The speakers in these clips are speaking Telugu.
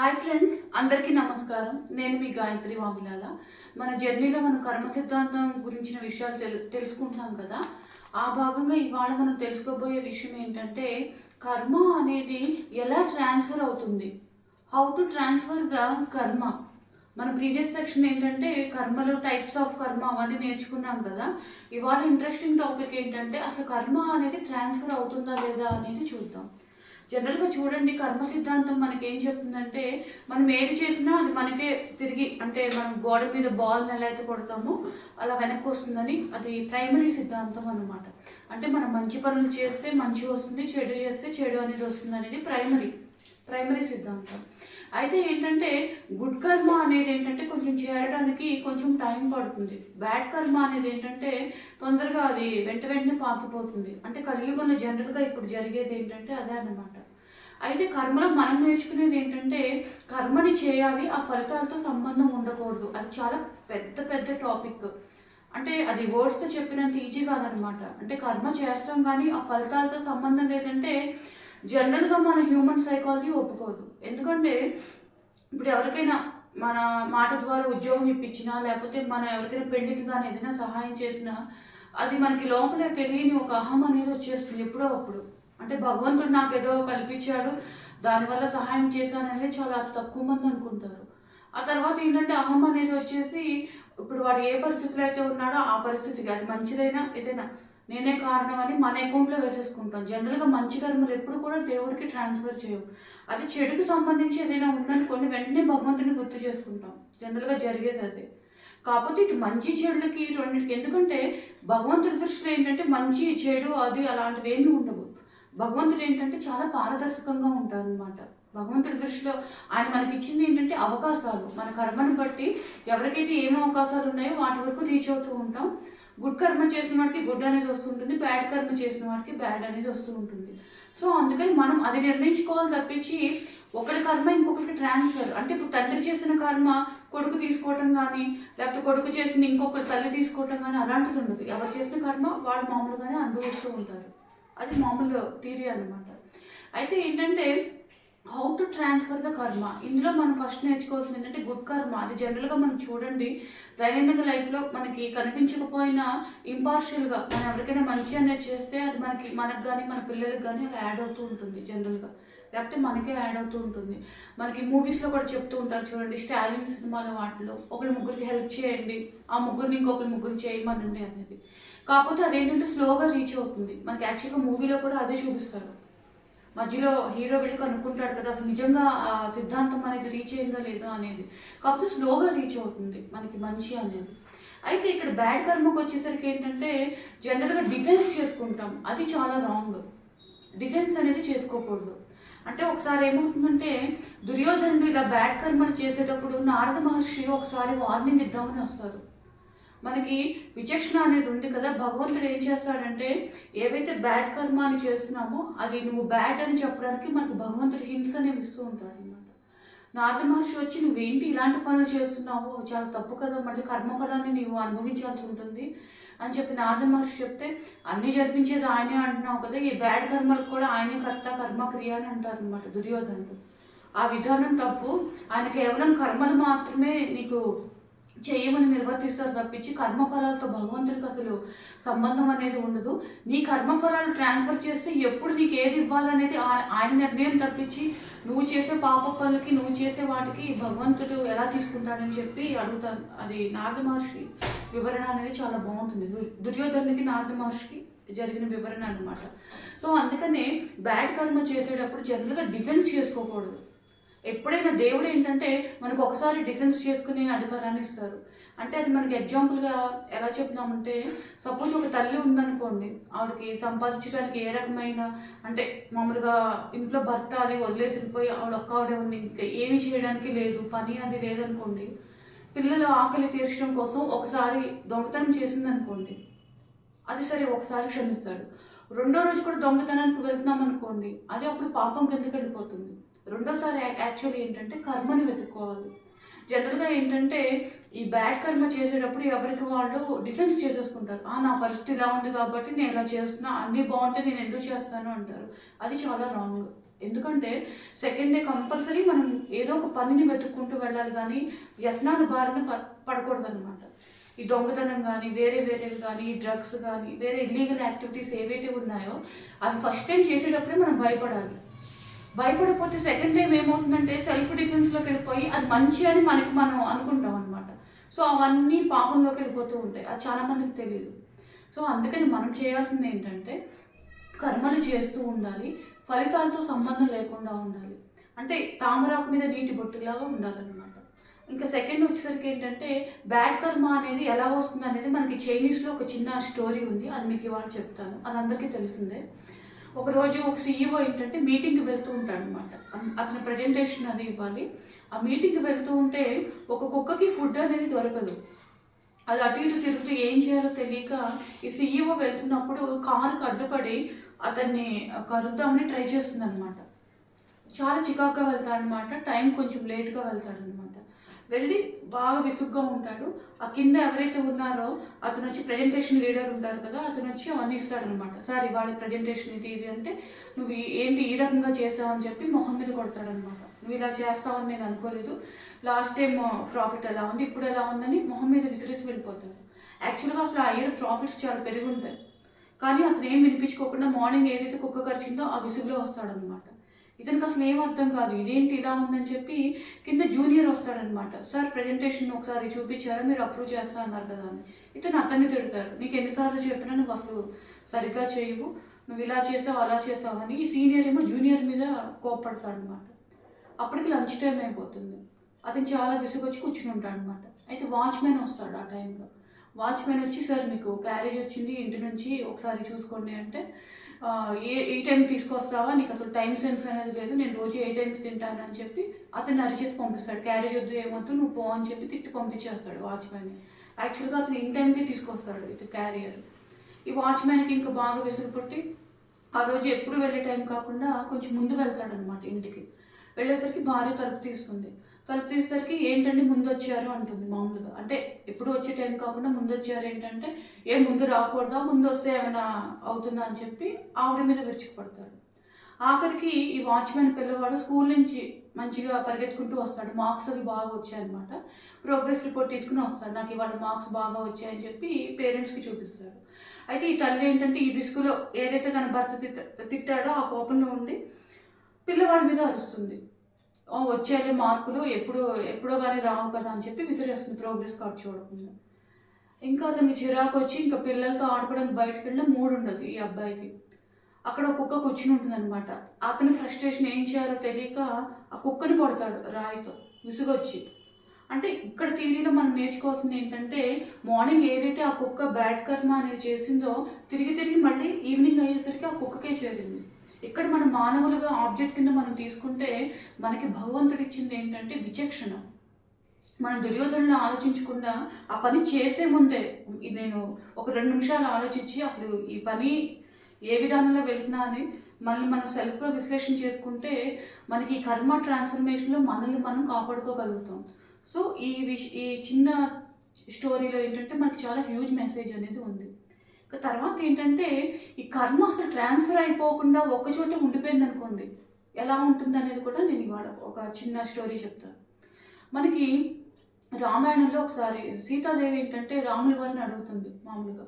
హాయ్ ఫ్రెండ్స్ అందరికీ నమస్కారం. నేను మీ గాయత్రి వామిలాల మన జర్నీలో మనం కర్మ సిద్ధాంతం గురించిన విషయాలు తెలు తెలుసుకుంటున్నాం కదా. ఆ భాగంగా ఇవాళ మనం తెలుసుకోబోయే విషయం ఏంటంటే కర్మ అనేది ఎలా ట్రాన్స్ఫర్ అవుతుంది? హౌ టు ట్రాన్స్ఫర్ ద కర్మ. మన ప్రీవియస్ సెక్షన్ ఏంటంటే కర్మలో టైప్స్ ఆఫ్ కర్మ అవన్నీ నేర్చుకున్నాం కదా. ఇవాళ ఇంట్రెస్టింగ్ టాపిక్ ఏంటంటే అసలు కర్మ అనేది ట్రాన్స్ఫర్ అవుతుందా లేదా అనేది చూద్దాం. జనరల్గా చూడండి కర్మ సిద్ధాంతం మనకి ఏం చెప్తుందంటే మనం ఏది చేసినా అది మనకే తిరిగి అంటే మనం గోడ మీద బాల్ ఎలా అయితే కొడతామో అలా వెనక్కి వస్తుందని అది ప్రైమరీ సిద్ధాంతం అన్నమాట. అంటే మనం మంచి పనులు చేస్తే మంచి వస్తుంది చెడు చేస్తే చెడు అనేది వస్తుంది అనేది ప్రైమరీ ప్రైమరీ సిద్ధాంతం. అయితే ఏంటంటే గుడ్ కర్మ అనేది ఏంటంటే కొంచెం చేరడానికి కొంచెం టైం పడుతుంది. బ్యాడ్ కర్మ అనేది ఏంటంటే తొందరగా అది వెంట వెంటనే పాకిపోతుంది. అంటే కలియుగంలో జనరల్గా ఇప్పుడు జరిగేది ఏంటంటే అదే అన్నమాట. అయితే కర్మలో మనం నేర్చుకునేది ఏంటంటే కర్మని చేయాలి ఆ ఫలితాలతో సంబంధం ఉండకూడదు. అది చాలా పెద్ద పెద్ద టాపిక్. అంటే అది వర్డ్స్తో చెప్పినంత ఈజీ కాదనమాట. అంటే కర్మ చేస్తాం కానీ ఆ ఫలితాలతో సంబంధం లేదంటే జనరల్గా మన హ్యూమన్ సైకాలజీ ఒప్పుకోదు. ఎందుకంటే ఇప్పుడు ఎవరికైనా మన మాట ద్వారా ఉద్యోగం ఇప్పించినా లేకపోతే మన ఎవరికైనా పెళ్ళికి కానీ ఏదైనా సహాయం చేసినా అది మనకి లోపలే తెలియని ఒక అహం అనేది వచ్చేస్తుంది ఎప్పుడో అప్పుడు. అంటే భగవంతుడు నాకు ఏదో కల్పించాడు దానివల్ల సహాయం చేశాను చాలా తక్కువ మంది అనుకుంటారు. ఆ తర్వాత ఏంటంటే అహం అనేది వచ్చేసి ఇప్పుడు వాడు ఏ పరిస్థితిలో అయితే ఉన్నాడో ఆ పరిస్థితికి అది మంచిదైనా ఏదైనా నేనే కారణం అని మన అకౌంట్లో వేసేసుకుంటాం. జనరల్గా మంచి కర్మలు ఎప్పుడు కూడా దేవుడికి ట్రాన్స్ఫర్ చేయవు. అది చెడుకు సంబంధించి ఏదైనా ఉందనుకోండి వెంటనే భగవంతుని గుర్తు చేసుకుంటాం. జనరల్గా జరిగేది అదే. కాకపోతే ఇటు మంచి చెడులకి రెండింటికి ఎందుకంటే భగవంతుడి దృష్టిలో ఏంటంటే మంచి చెడు అది అలాంటివి ఏమీ ఉండవు. భగవంతుడు ఏంటంటే చాలా పారదర్శకంగా ఉంటారు అనమాట భగవంతుడి దృష్టిలో ఆయన మనకి ఇచ్చింది ఏంటంటే అవకాశాలు. మన కర్మను బట్టి ఎవరికైతే ఏం అవకాశాలు ఉన్నాయో వాటి వరకు రీచ్ అవుతూ ఉంటాం. గుడ్ కర్మ చేసిన వాడికి గుడ్ అనేది వస్తుంటుంది. బ్యాడ్ కర్మ చేసిన వాడికి బ్యాడ్ అనేది వస్తూ ఉంటుంది. సో అందుకని మనం అది నిర్ణయించుకోవాలి తప్పించి ఒకరి కర్మ ఇంకొకరికి ట్రాన్స్ఫర్. అంటే ఇప్పుడు తండ్రి చేసిన కర్మ కొడుకు తీసుకోవటం కానీ లేకపోతే కొడుకు చేసిన ఇంకొకరి తల్లి తీసుకోవటం కానీ అలాంటిది ఉండదు. ఎవరు చేసిన కర్మ వాళ్ళు మామూలుగానే అనుభవిస్తూ ఉంటారు. అది మామూలు థియరీ అనమాట అయితే ఏంటంటే హౌ టు ట్రాన్స్ఫర్ ద కర్మ ఇందులో మనం ఫస్ట్ నేర్చుకోవాల్సింది ఏంటంటే గుడ్ కర్మ అది జనరల్గా మనం చూడండి దైనందిన లైఫ్లో మనకి కనిపించకపోయినా ఇంపార్షియల్గా మనం ఎవరికైనా మంచి అనేది చేస్తే అది మనకి మనకు కానీ మన పిల్లలకు కానీ అవి యాడ్ అవుతూ ఉంటుంది జనరల్గా లేకపోతే మనకే యాడ్ అవుతూ ఉంటుంది. మనకి మూవీస్లో కూడా చెప్తూ ఉంటారు చూడండి స్టాలిన్ సినిమాల వాటిలో ఒకరి ముగ్గురికి హెల్ప్ చేయండి ఆ ముగ్గురిని ఇంకొకరి ముగ్గురు చేయమనండి అనేది. కాకపోతే అదేంటంటే స్లోగా రీచ్ అవుతుంది. మనకి యాక్చువల్గా మూవీలో కూడా అదే చూపిస్తారు. మధ్యలో హీరో వెళ్ళి కనుక్కుంటాడు కదా అసలు నిజంగా ఆ సిద్ధాంతం అనేది రీచ్ అయిందా లేదా అనేది. కాకపోతే స్లోగా రీచ్ అవుతుంది మనకి మంచి అనేది. అయితే ఇక్కడ బ్యాడ్ కర్మకు వచ్చేసరికి ఏంటంటే జనరల్గా డిఫెన్స్ చేసుకుంటాం. అది చాలా రాంగ్ డిఫెన్స్ అనేది చేసుకోకూడదు. అంటే ఒకసారి ఏమవుతుందంటే దుర్యోధనుడు ఇలా బ్యాడ్ కర్మలు చేసేటప్పుడు నారద మహర్షి ఒకసారి వార్నింగ్ ఇద్దామని వస్తారు. మనకి విచక్షణ అనేది ఉంది కదా భగవంతుడు ఏం చేస్తాడంటే ఏవైతే బ్యాడ్ కర్మ అని చేస్తున్నామో అది నువ్వు బ్యాడ్ అని చెప్పడానికి మనకు భగవంతుడు హింస అనేవి ఇస్తూ ఉంటాడు అనమాట నారద మహర్షి వచ్చి నువ్వేంటి ఇలాంటి పనులు చేస్తున్నావు? చాలా తప్పు కదా మళ్ళీ కర్మఫలాన్ని నీవు అనుభవించాల్సి ఉంటుంది. అని చెప్పి నారద మహర్షి చెప్తే అన్నీ జరిపించేది ఆయనే అంటున్నావు కదా ఈ బ్యాడ్ కర్మలకు కూడా ఆయనే కర్త కర్మ క్రియ అని అంటారు అనమాట దుర్యోధనుడు. ఆ విధానం తప్పు. ఆయన కేవలం కర్మలు మాత్రమే నీకు చేయమని నిర్వర్తిస్తారు తప్పించి కర్మఫలాలతో భగవంతుడికి అసలు సంబంధం అనేది ఉండదు. నీ కర్మఫలాలు ట్రాన్స్ఫర్ చేస్తే ఎప్పుడు నీకు ఏది ఇవ్వాలనేది ఆయన నిర్ణయం తప్పించి నువ్వు చేసే పాప పనులకి నువ్వు చేసే వాటికి భగవంతుడు ఎలా తీసుకుంటాడని చెప్పి అడుగుతాను అది నారద మహర్షి వివరణ అనేది చాలా బాగుంటుంది. దుర్యోధనుడికి నారద మహర్షికి జరిగిన వివరణ అన్నమాట. సో అందుకనే బ్యాడ్ కర్మ చేసేటప్పుడు జనరల్గా డిఫెన్స్ చేసుకోకూడదు. ఎప్పుడైనా దేవుడు ఏంటంటే మనకు ఒకసారి డిఫెన్స్ చేసుకునే అధికారాన్ని ఇస్తారు. అంటే అది మనకి ఎగ్జాంపుల్గా ఎలా చెప్తామంటే సపోజ్ ఒక తల్లి ఉందనుకోండి ఆవిడకి సంపాదించడానికి ఏ రకమైన అంటే మామూలుగా ఇంట్లో భర్త అది వదిలేసి వెళ్ళిపోయి ఆవిడ ఒక్క ఆవిడ ఉంది ఇంకా ఏమీ చేయడానికి లేదు పని అది లేదనుకోండి పిల్లల ఆకలి తీర్చడం కోసం ఒకసారి దొంగతనం చేసిందనుకోండి అది సరే ఒకసారి క్షమిస్తాడు. రెండో రోజు కూడా దొంగతనానికి వెళ్తున్నాం అనుకోండి అది అప్పుడు పాపం కిందకి వెళ్ళిపోతుంది. రెండోసారి యాక్చువల్లీ ఏంటంటే కర్మని వెతుక్కోవాలి జనరల్గా ఏంటంటే ఈ బ్యాడ్ కర్మ చేసేటప్పుడు ఎవరికి వాళ్ళు డిఫెన్స్ చేసేసుకుంటారు. ఆ నా పరిస్థితి ఇలా ఉంది కాబట్టి నేను ఇలా చేస్తున్నా అన్నీ బాగుంటే నేను ఎందుకు చేస్తాను అంటారు. అది చాలా రాంగ్ ఎందుకంటే సెకండ్ డే కంపల్సరీ మనం ఏదో ఒక పనిని వెతుక్కుంటూ వెళ్ళాలి కానీ వ్యసనాల బారిన ప పడకూడదు అనమాట ఈ దొంగతనం కానీ వేరే వేరేవి కానీ డ్రగ్స్ కానీ వేరే ఇల్లీగల్ యాక్టివిటీస్ ఏవైతే ఉన్నాయో అవి ఫస్ట్ టైం చేసేటప్పుడే మనం భయపడాలి. భయపడిపోతే సెకండ్ టైం ఏమవుతుందంటే సెల్ఫ్ డిఫెన్స్లోకి వెళ్ళిపోయి అది మంచి అని మనకి మనం అనుకుంటాం అనమాట సో అవన్నీ పాపంలోకి వెళ్ళిపోతూ ఉంటాయి. అది చాలా మందికి తెలియదు. సో అందుకని మనం చేయాల్సింది ఏంటంటే కర్మలు చేస్తూ ఉండాలి ఫలితాలతో సంబంధం లేకుండా ఉండాలి. అంటే తామరాకు మీద నీటి బొట్టులాగా ఉండాలన్నమాట. ఇంకా సెకండ్ వచ్చేసరికి ఏంటంటే బ్యాడ్ కర్మ అనేది ఎలా వస్తుంది అనేది మనకి చైనీస్లో ఒక చిన్న స్టోరీ ఉంది. అది మీకు ఇవాళ చెప్తాను. అది అందరికీ తెలిసిందే. ఒకరోజు ఒక సీఈఓ ఏంటంటే మీటింగ్కి వెళ్తూ ఉంటాడు అనమాట అతని ప్రజెంటేషన్ అది ఇవ్వాలి. ఆ మీటింగ్కి వెళ్తూ ఉంటే ఒక కుక్కకి ఫుడ్ అనేది దొరకదు. అది అటు ఇటు తిరుగుతూ ఏం చేయాలో తెలియక ఈ సీఈఓ వెళ్తున్నప్పుడు కారుకు అడ్డుపడి అతన్ని కరుద్దామని ట్రై చేస్తుంది అనమాట చాలా చికాగ్గా వెళ్తాడనమాట టైం కొంచెం లేట్గా వెళ్తాడనమాట వెళ్ళి బాగా విసుగ్గా ఉంటాడు. ఆ కింద ఎవరైతే ఉన్నారో అతను వచ్చి ప్రజెంటేషన్ లీడర్ ఉంటారు కదా అతను వచ్చి అవన్నీ ఇస్తాడనమాట సార్ ఇవాళ ప్రజెంటేషన్ ఇది ఇది అంటే నువ్వు ఏంటి ఈ రకంగా చేసావు అని చెప్పి మొహం మీద కొడతాడనమాట నువ్వు ఇలా చేస్తావని నేను అనుకోలేదు. లాస్ట్ టైం ప్రాఫిట్ ఎలా ఉంది ఇప్పుడు ఎలా ఉందని మొహం మీద విసిరేసి వెళ్ళిపోతాడు. యాక్చువల్గా అసలు ఆ ఇయర్ ప్రాఫిట్స్ చాలా పెరిగి ఉంటాయి. కానీ అతను ఏం వినిపించుకోకుండా మార్నింగ్ ఏదైతే కుక్క కరిచిందో ఆ విసుగులో వస్తాడనమాట ఇతనికి అసలు ఏం అర్థం కాదు. ఇదేంటి ఇలా ఉందని చెప్పి కింద జూనియర్ వస్తాడనమాట. సార్ ప్రజెంటేషన్ ఒకసారి చూపించారా? మీరు అప్రూవ్ చేస్తా అన్నారు కదా అని. ఇతను అతన్ని తిడతాడు. నీకు ఎన్నిసార్లు చెప్పినా నువ్వు అసలు సరిగ్గా చేయవు. నువ్వు ఇలా చేసావు అలా చేసావు అని ఈ సీనియర్ ఏమో జూనియర్ మీద కోప్పడతాడు అనమాట అప్పటికి లంచ్ టైం అయిపోతుంది. అతను చాలా విసుగొచ్చి కూర్చుని ఉంటాడు అనమాట అయితే వాచ్మెన్ వస్తాడు ఆ టైంలో. వాచ్మెన్ వచ్చి సార్ మీకు క్యారేజ్ వచ్చింది ఇంటి నుంచి ఒకసారి చూసుకోండి అంటే ఏ ఏ టైం తీసుకొస్తావా? నీకు అసలు టైం సెన్స్ అనేది లేదు. నేను రోజు ఏ టైంకి తింటాను అని చెప్పి అతను అరిచేసి పంపిస్తాడు. క్యారేజ్ వద్దు ఏమొద్దు నువ్వు పో అని చెప్పి తిట్టి పంపించేస్తాడు వాచ్మెన్ యాక్చువల్గా అతను ఇన్ టైంకి తీసుకొస్తాడు ఇది క్యారియర్ ఈ వాచ్మెన్కి ఇంకా బాగా విసుగు పుట్టి ఆ రోజు ఎప్పుడు వెళ్ళే టైం కాకుండా కొంచెం ముందు వెళ్తాడనమాట ఇంటికి. వెళ్ళేసరికి భార్య తలుపు తీస్తుంది. తలుపు తీసేసరికి ఏంటండి ముందు వచ్చారు అంటుంది మామూలుగా. అంటే ఎప్పుడు వచ్చే టైం కాకుండా ముందు వచ్చారు ఏంటంటే ఏ ముందు రాకూడదా? ముందు వస్తే ఏమైనా అవుతుందా? అని చెప్పి ఆవిడ మీద విరుచుకుపడతాడు. ఆఖరికి ఈ వాచ్మెన్ పిల్లవాడు స్కూల్ నుంచి మంచిగా పరిగెత్తుకుంటూ వస్తాడు. మార్క్స్ అవి బాగా వచ్చాయన్నమాట. ప్రోగ్రెస్ రిపోర్ట్ తీసుకుని వస్తాడు. నాకు ఇవాళ మార్క్స్ బాగా వచ్చాయని చెప్పి పేరెంట్స్కి చూపిస్తాడు. అయితే ఈ తల్లి ఏంటంటే ఈ విసుగులో ఏదైతే తన భర్త తిట్ట తిట్టాడో ఆ కోపంలో ఉండి పిల్లవాడి మీద అరుస్తుంది. వచ్చేలే మార్కులు ఎప్పుడు ఎప్పుడో కానీ రావు కదా అని చెప్పి విసిరేస్తుంది ప్రోగ్రెస్ కార్డ్ చూడకుండా. ఇంకా అతనికి చిరాకు వచ్చి ఇంకా పిల్లలతో ఆడుకోవడానికి బయటకు వెళ్ళిన మూడు ఉండదు ఈ అబ్బాయికి. అక్కడ ఒక కుక్క కూర్చుని ఉంటుంది అనమాట అతని ఫ్రస్ట్రేషన్ ఏం చేయాలో తెలియక ఆ కుక్కని కొడతాడు రాయితో విసుగొచ్చి. అంటే ఇక్కడ థీరీలో మనం నేర్చుకోవాల్సింది ఏంటంటే మార్నింగ్ ఏదైతే ఆ కుక్క బ్యాడ్ కర్మ అనేది చేసిందో తిరిగి తిరిగి మళ్ళీ ఈవినింగ్ అయ్యేసరికి ఆ కుక్కకే చేరింది. ఇక్కడ మన మానవులుగా ఆబ్జెక్ట్ కింద మనం తీసుకుంటే మనకి భగవంతుడు ఇచ్చింది ఏంటంటే విచక్షణ. మనం దుర్యోధనలో ఆలోచించకుండా ఆ పని చేసే ముందే నేను ఒక రెండు నిమిషాలు ఆలోచించి అసలు ఈ పని ఏ విధానంలో వెళ్తున్నా అని మళ్ళీ మనం సెల్ఫ్గా విశ్లేషణ చేసుకుంటే మనకి ఈ కర్మ ట్రాన్స్ఫర్మేషన్లో మనల్ని మనం కాపాడుకోగలుగుతాం. సో ఈ విష ఈ చిన్న స్టోరీలో ఏంటంటే మనకి చాలా హ్యూజ్ మెసేజ్ అనేది ఉంది. తర్వాత ఏంటంటే ఈ కర్మ అసలు ట్రాన్స్ఫర్ అయిపోకుండా ఒక చోట ఉండిపోయింది అనుకోండి. ఎలా ఉంటుంది అనేది కూడా నేను ఇవాళ ఒక చిన్న స్టోరీ చెప్తాను. మనకి రామాయణంలో ఒకసారి సీతాదేవి ఏంటంటే రాముల వారిని అడుగుతుంది మామూలుగా.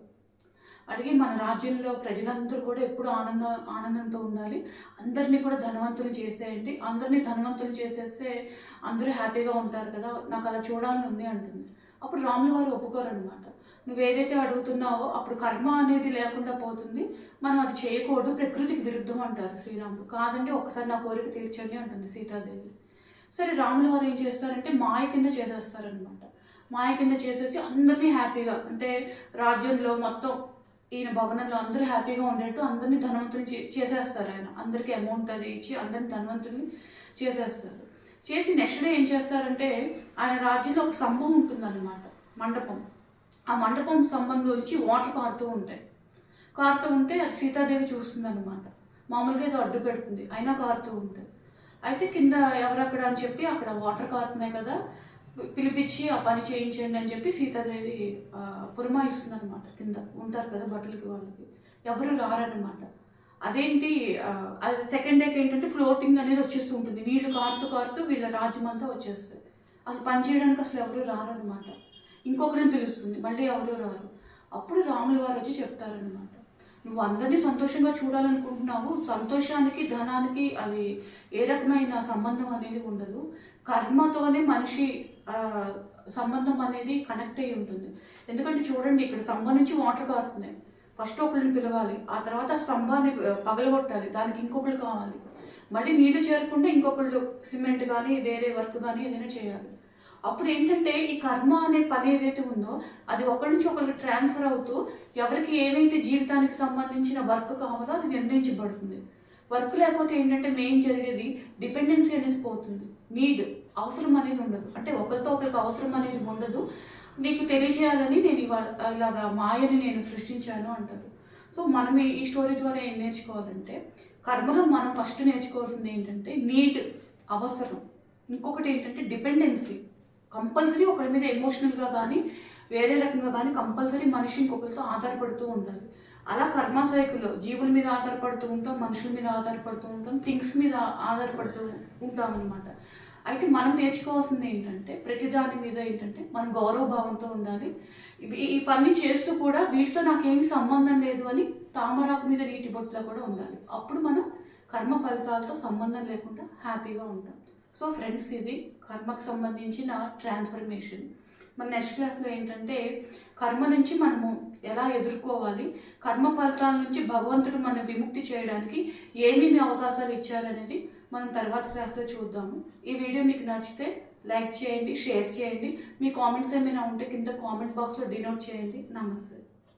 అడిగి మన రాజ్యంలో ప్రజలందరూ కూడా ఎప్పుడు ఆనంద ఆనందంతో ఉండాలి. అందరినీ కూడా ధనవంతులు చేసేయండి. అందరినీ ధనవంతులు చేసేస్తే అందరూ హ్యాపీగా ఉంటారు కదా. నాకు అలా చూడాలని ఉంది అంటుంది. అప్పుడు రాముల వారు ఒప్పుకోరు అనమాట నువ్వు ఏదైతే అడుగుతున్నావో అప్పుడు కర్మ అనేది లేకుండా పోతుంది. మనం అది చేయకూడదు ప్రకృతికి విరుద్ధం అంటారు శ్రీరాముడు. కాదండి ఒకసారి నా కోరిక తీర్చండి అంటుంది సీతాదేవి. సరే రాముల వారు ఏం చేస్తారంటే మాయ కింద చేసేస్తారనమాట మాయ కింద చేసేసి అందరినీ హ్యాపీగా అంటే రాజ్యంలో మొత్తం ఈయన భవనంలో అందరూ హ్యాపీగా ఉండేట్టు అందరినీ ధనవంతుని చే- చేసేస్తారు ఆయన. అందరికీ అమౌంట్ అది ఇచ్చి అందరిని ధనవంతుల్ని చేసేస్తారు. చేసి నెక్స్ట్ డే ఏం చేస్తారంటే ఆయన రాజ్యంలో ఒక స్తంభం ఉంటుందన్నమాట మండపం. ఆ మండపం స్తంభంలో వచ్చి వాటర్ కారుతూ ఉంటాయి. కారుతూ ఉంటే అది సీతాదేవి చూస్తుంది అనమాట మామూలుగా ఏదో అడ్డు పెడుతుంది అయినా కారుతూ ఉంటాయి అయితే కింద ఎవరక్కడ అని చెప్పి అక్కడ వాటర్ కారుతున్నాయి కదా పిలిపించి ఆ పని చేయించండి అని చెప్పి సీతాదేవి పురమాయిస్తుంది అనమాట కింద. ఉంటారు కదా బట్టలకి వాళ్ళకి. ఎవరు రారనమాట అదేంటి అది సెకండ్ డేకి ఏంటంటే ఫ్లోటింగ్ అనేది వచ్చేస్తూ ఉంటుంది. నీళ్ళు కారుతూ కారుతూ వీళ్ళ రాజ్యం అంతా వచ్చేస్తుంది అసలు పని చేయడానికి అసలు ఎవరు రారనమాట ఇంకొకరిని పిలుస్తుంది. మళ్ళీ ఎవరు రారు. అప్పుడు రాములు వారు వచ్చి చెప్తారనమాట నువ్వు అందరినీ సంతోషంగా చూడాలనుకుంటున్నావు. సంతోషానికి ధనానికి అది ఏ రకమైన సంబంధం అనేది ఉండదు. కర్మతోనే మనిషి సంబంధం అనేది కనెక్ట్ అయి ఉంటుంది. ఎందుకంటే చూడండి ఇక్కడ స్తంభం నుంచి వాటర్ కారుతున్నాయి. ఫస్ట్ ఒకరిని పిలవాలి. ఆ తర్వాత స్తంభాన్ని పగలగొట్టాలి. దానికి ఇంకొకరు కావాలి. మళ్ళీ నీళ్ళు చేరకుండా ఇంకొకళ్ళు సిమెంట్ కానీ వేరే వర్క్ కానీ ఏదైనా చేయాలి. అప్పుడు ఏంటంటే ఈ కర్మ అనే పని ఏదైతే ఉందో అది ఒకరి నుంచి ఒకరికి ట్రాన్స్ఫర్ అవుతూ ఎవరికి ఏమైతే జీవితానికి సంబంధించిన వర్క్ కావాలో అది నిర్ణయించబడుతుంది. వర్క్ లేకపోతే ఏంటంటే మెయిన్ జరిగేది డిపెండెన్సీ అనేది పోతుంది. నీడ్ అవసరం అనేది ఉండదు. అంటే ఒకరితో ఒకరికి అవసరం అనేది ఉండదు. నీకు తెలియజేయాలని నేను ఇవాళ ఇలాగా మాయని నేను సృష్టించాను అంటారు. సో మనం ఈ- ఈ స్టోరీ ద్వారా ఏం నేర్చుకోవాలంటే కర్మలో మనం ఫస్ట్ నేర్చుకోవాల్సింది ఏంటంటే నీడ్ అవసరం. ఇంకొకటి ఏంటంటే డిపెండెన్సీ. కంపల్సరీ ఒకరి మీద ఎమోషనల్గా కానీ వేరే రకంగా కానీ కంపల్సరీ మనిషి ఇంకొకరితో ఆధారపడుతూ ఉండాలి. అలా కర్మ సైకిల్లో జీవుల మీద ఆధారపడుతూ ఉంటాం మనుషుల మీద ఆధారపడుతూ ఉంటాం థింగ్స్ మీద ఆధారపడుతూ ఉంటాం అనమాట అయితే మనం నేర్చుకోవాల్సింది ఏంటంటే ప్రతి దాని మీద ఏంటంటే మనం గౌరవభావంతో ఉండాలి. ఇవి- ఈ పని చేస్తూ కూడా వీటితో నాకేమి సంబంధం లేదు అని తామరాకు మీద నీటి బొట్టులో కూడా ఉండాలి. అప్పుడు మనం కర్మ ఫలితాలతో సంబంధం లేకుండా హ్యాపీగా ఉంటాం. సో ఫ్రెండ్స్ ఇది కర్మకు సంబంధించిన ట్రాన్స్ఫర్మేషన్ మన నెక్స్ట్ క్లాస్లో ఏంటంటే కర్మ నుంచి మనము ఎలా ఎదుర్కోవాలి? కర్మ ఫలితాల నుంచి భగవంతుడు మన విముక్తి చేయడానికి ఏమేమి అవకాశాలు ఇచ్చారనేది మనం తర్వాత క్లాస్లో చూద్దాము. ఈ వీడియో మీకు నచ్చితే లైక్ చేయండి షేర్ చేయండి. మీ కామెంట్స్ ఏమైనా ఉంటే కింద కామెంట్ బాక్స్లో డినోట్ చేయండి. నమస్తే.